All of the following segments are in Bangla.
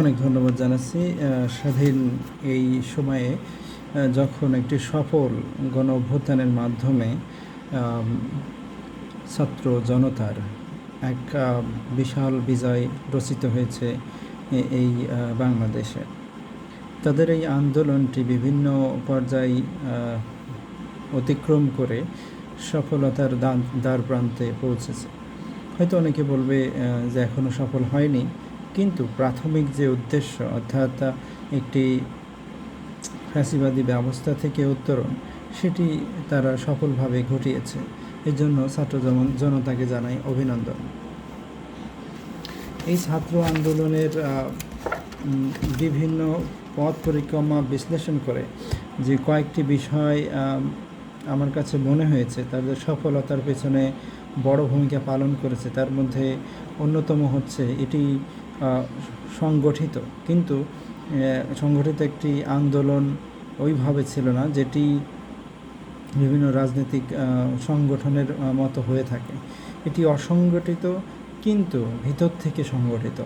অনেক ধন্যবাদ জানাচ্ছি। স্বাধীন এই সময়ে যখন একটি সফল গণ অভ্যুত্থানের মাধ্যমে ছাত্র জনতার এক বিশাল বিজয় রচিত হয়েছে এই বাংলাদেশে। তাদের এই আন্দোলনটি বিভিন্ন পর্যায় অতিক্রম করে সফলতার দ্বার প্রান্তে পৌঁছেছে। হয়তো অনেকে বলবে যে এখনও সফল হয়নি। কিন্তু প্রাথমিক যে উদ্দেশ্য, অর্থাৎ একটি ফ্যাসিবাদী ব্যবস্থা থেকে উত্তরণ, সেটি তারা সফলভাবে ঘটিয়েছে। এর জন্য ছাত্র জন- জনতাকে জানাই অভিনন্দন। এই ছাত্র আন্দোলনের বিভিন্ন পথ পরিক্রমা বিশ্লেষণ করে যে কয়েকটি বিষয় আমার কাছে মনে হয়েছে তাদের সফলতার পেছনে বড় ভূমিকা পালন করেছে, তার মধ্যে অন্যতম হচ্ছে এটি সংগঠিত। কিন্তু সংগঠিত একটি আন্দোলন ওইভাবে ছিল না, যেটি বিভিন্ন রাজনৈতিক সংগঠনের মতো হয়ে থাকে। এটি অসংগঠিত, কিন্তু ভিতর থেকে সংগঠিত।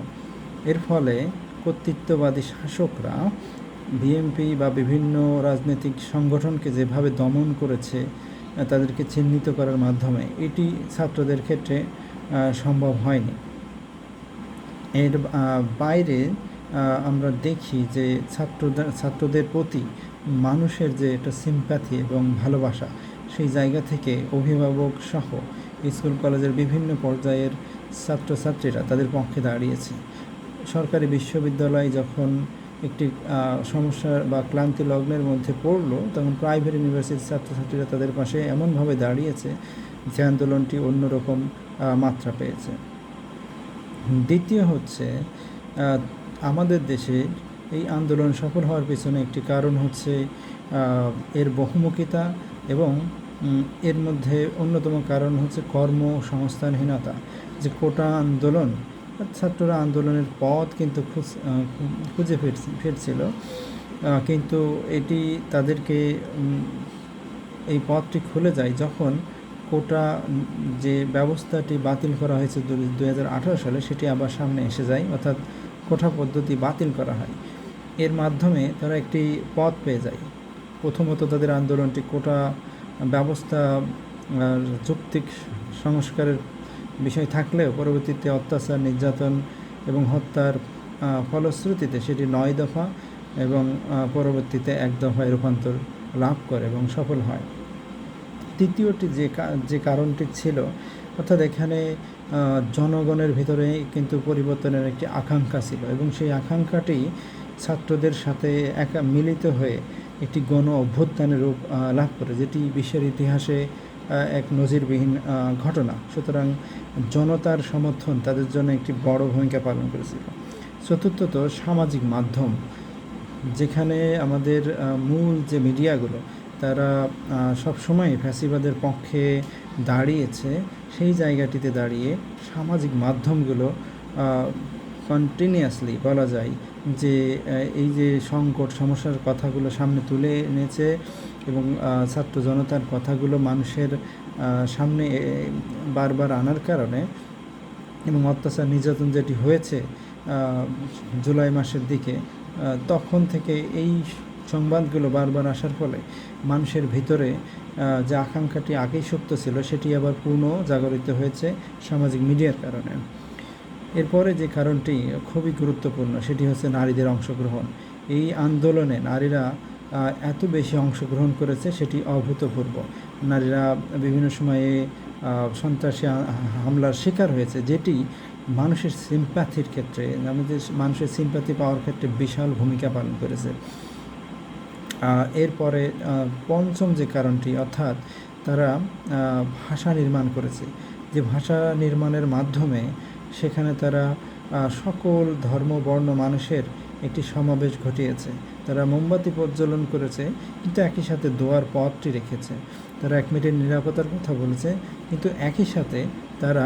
এর ফলে কর্তৃত্ববাদী শাসকরা, বিএনপি বা বিভিন্ন রাজনৈতিক সংগঠনকে যেভাবে দমন করেছে, তাদেরকে চিহ্নিত করার মাধ্যমে এটি ছাত্রদের ক্ষেত্রে সম্ভব হয়নি। এর বাইরে আমরা দেখি যে ছাত্রদের ছাত্রদের প্রতি মানুষের যে একটা সিম্প্যাথি এবং ভালোবাসা, সেই জায়গা থেকে অভিভাবক সহ স্কুল, কলেজের বিভিন্ন পর্যায়ের ছাত্রছাত্রীরা তাদের পক্ষে দাঁড়িয়েছে। সরকারি বিশ্ববিদ্যালয় যখন একটি সমস্যা বা ক্লান্তি লগ্নের মধ্যে পড়ল, তখন প্রাইভেট ইউনিভার্সিটির ছাত্রছাত্রীরা তাদের পাশে এমনভাবে দাঁড়িয়েছে যে আন্দোলনটি অন্যরকম মাত্রা পেয়েছে। দ্বিতীয় হচ্ছে আমাদের দেশে এই আন্দোলন সফল হওয়ার পেছনে একটি কারণ হচ্ছে এর বহুমুখিতা এবং এর মধ্যে অন্যতম কারণ হচ্ছে কর্মসংস্থানহীনতা। যে কোটা আন্দোলন, ছাত্ররা আন্দোলনের পথ কিন্তু খুঁজ ফিরছিল কিন্তু এটি তাদেরকে এই পথটি খুলে যায় যখন কোটা যে ব্যবস্থাটি বাতিল করা হয়েছে দু হাজার আঠারো সালে, সেটি আবার সামনে এসে যায়, অর্থাৎ কোঠা পদ্ধতি বাতিল করা হয়। এর মাধ্যমে তারা একটি পথ পেয়ে যায়। প্রথমত তাদের আন্দোলনটি কোটা ব্যবস্থা যৌক্তিক সংস্কারের বিষয় থাকলেও পরবর্তীতে অত্যাচার, নির্যাতন এবং হত্যার ফলশ্রুতিতে সেটি নয় দফা এবং পরবর্তীতে এক দফায় রূপান্তর লাভ করে এবং সফল হয়। তৃতীয়টি যে যে কারণটি ছিল, অর্থাৎ এখানে জনগণের ভিতরে কিন্তু পরিবর্তনের একটি আকাঙ্ক্ষা ছিল এবং সেই আকাঙ্ক্ষাটি ছাত্রদের সাথে একা মিলিত হয়ে একটি গণ অভ্যুত্থানের রূপ লাভ করে, যেটি বিশ্বের ইতিহাসে এক নজিরবিহীন ঘটনা। সুতরাং জনতার সমর্থন তাদের জন্য একটি বড় ভূমিকা পালন করেছিল। চতুর্থত সামাজিক মাধ্যম, যেখানে আমাদের মূল যে মিডিয়াগুলো তারা সব সময় ফ্যাসিবাদের পক্ষে দাঁড়িয়েছে, সেই জায়গাটিতে দাঁড়িয়ে সামাজিক মাধ্যমগুলো কন্টিনিউয়াসলি বলা যায় যে এই যে সংকট, সমস্যার কথাগুলো সামনে তুলে এনেছে এবং ছাত্র জনতার কথাগুলো মানুষের সামনে বারবার আনার কারণে এবং অত্যাচার নির্যাতন যেটি হয়েছে জুলাই মাসের দিকে তখন থেকে এই সংবাদগুলো বারবার আসার ফলে মানুষের ভিতরে যে আকাঙ্ক্ষাটি আগেই সুপ্ত ছিল, সেটি আবার পূর্ণ জাগরিত হয়েছে সামাজিক মিডিয়ার কারণে। এরপরে যে কারণটি খুবই গুরুত্বপূর্ণ, সেটি হচ্ছে নারীদের অংশগ্রহণ। এই আন্দোলনে নারীরা এত বেশি অংশগ্রহণ করেছে, সেটি অভূতপূর্ব। নারীরা বিভিন্ন সময়ে সন্ত্রাসী হামলার শিকার হয়েছে, যেটি মানুষের সিম্প্যাথির ক্ষেত্রে আমাদের মানুষের সিম্প্যাথি পাওয়ার ক্ষেত্রে বিশাল ভূমিকা পালন করেছে। এরপরে পঞ্চম যে কারণটি, অর্থাৎ তারা ভাষা নির্মাণ করেছে, যে ভাষা নির্মাণের মাধ্যমে সেখানে তারা সকল ধর্ম, বর্ণ, মানুষের একটি সমাবেশ ঘটিয়েছে। তারা মোমবাতি প্রজ্বলন করেছে, কিন্তু একই সাথে দোয়ার পথটি রেখেছে। তারা এক মিনিটের নিরাপত্তার কথা বলেছে, কিন্তু একই সাথে তারা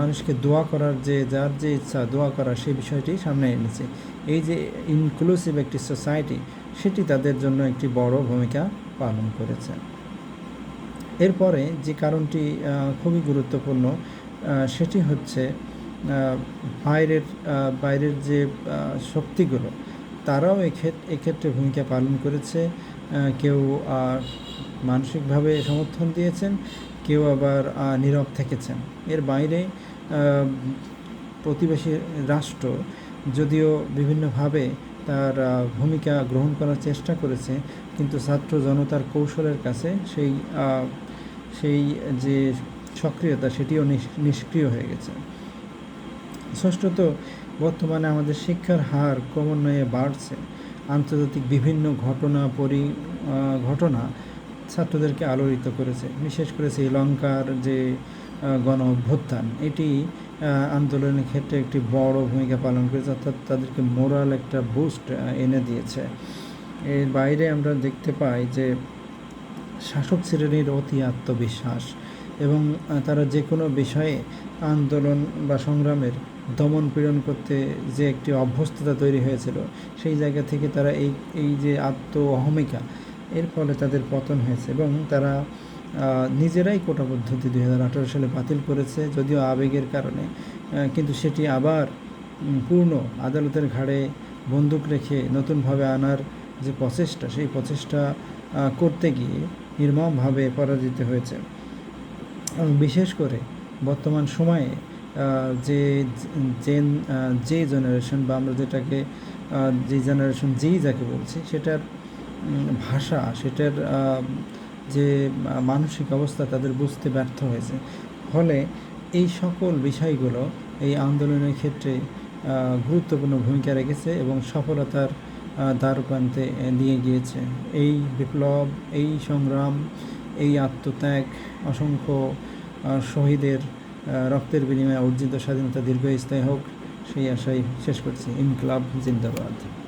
মানুষকে দোয়া করার যে, যার যে ইচ্ছা দোয়া করার সেই বিষয়টি সামনে এনেছে। এই যে ইনক্লুসিভ একটি সোসাইটি সেটি তাদের জন্য একটি বড় ভূমিকা পালন করেছে। এরপরে যে কারণটি খুবই গুরুত্বপূর্ণ সেটি হচ্ছে বাইরের বাইরের যে শক্তিগুলো, তারাও এক্ষেত্রে ভূমিকা পালন করেছে। কেউ মানসিকভাবে সমর্থন দিয়েছেন, কেউ আবার নীরব থেকেছেন। এর বাইরে প্রতিবেশী রাষ্ট্র যদিও বিভিন্নভাবে তার ভূমিকা গ্রহণ করার চেষ্টা করেছে, কিন্তু ছাত্র জনতার কৌশলের কাছে সেই সেই যে সক্রিয়তা সেটিও নিষ্ক্রিয় হয়ে গেছে। ষষ্ঠত, বর্তমানে আমাদের শিক্ষার হার ক্রমান্বয়ে বাড়ছে। আন্তর্জাতিক বিভিন্ন ঘটনা পরি ঘটনা ছাত্রদেরকে আলোড়িত করেছে। বিশেষ করে শ্রীলঙ্কার যে গণ অভ্যুত্থান এটি আন্দোলনের ক্ষেত্রে একটি বড় ভূমিকা পালন করেছে, অর্থাৎ তাদেরকে মোরাল একটা বুস্ট এনে দিয়েছে। এর বাইরে আমরা দেখতে পাই যে শাসক শ্রেণির অতি আত্মবিশ্বাস এবং তারা যে কোনো বিষয়ে আন্দোলন বা সংগ্রামের দমন পীড়ন করতে যে একটি অভ্যস্ততা তৈরি হয়েছিল, সেই জায়গা থেকে তারা এই এই যে আত্ম অহমিকা এর ফলে তাদের পতন হয়েছে এবং তারা নিজেরাই কোটা পদ্ধতি দুই হাজার আঠারো সালে বাতিল করেছে, যদিও আবেগের কারণে। কিন্তু সেটি আবার পূর্ণ আদালতের ঘাড়ে বন্দুক রেখে নতুনভাবে আনার যে প্রচেষ্টা, সেই প্রচেষ্টা করতে গিয়ে নির্মমভাবে পরাজিত হয়েছে। এবং বিশেষ করে বর্তমান সময়ে যে জেন যে জেনারেশন বা আমরা যেটাকে যে জেনারেশন যেই যাকে বলছি, সেটার ভাষা, সেটার যে মানসিক অবস্থা তাদের বুঝতে ব্যর্থ হয়েছে। ফলে এই সকল বিষয়গুলো এই আন্দোলনের ক্ষেত্রে গুরুত্বপূর্ণ ভূমিকা রেখেছে এবং সফলতার আহ, দ্বারপ্রান্তে নিয়ে গিয়েছে। এই বিপ্লব এই সংগ্রাম এই আত্মত্যাগ অসংখ্য শহীদের রক্তের বিনিময়ে অর্জিত স্বাধীনতা দীর্ঘস্থায়ী হোক সেই আশাই শেষ করছি। ইনকলাব জিন্দাবাদ।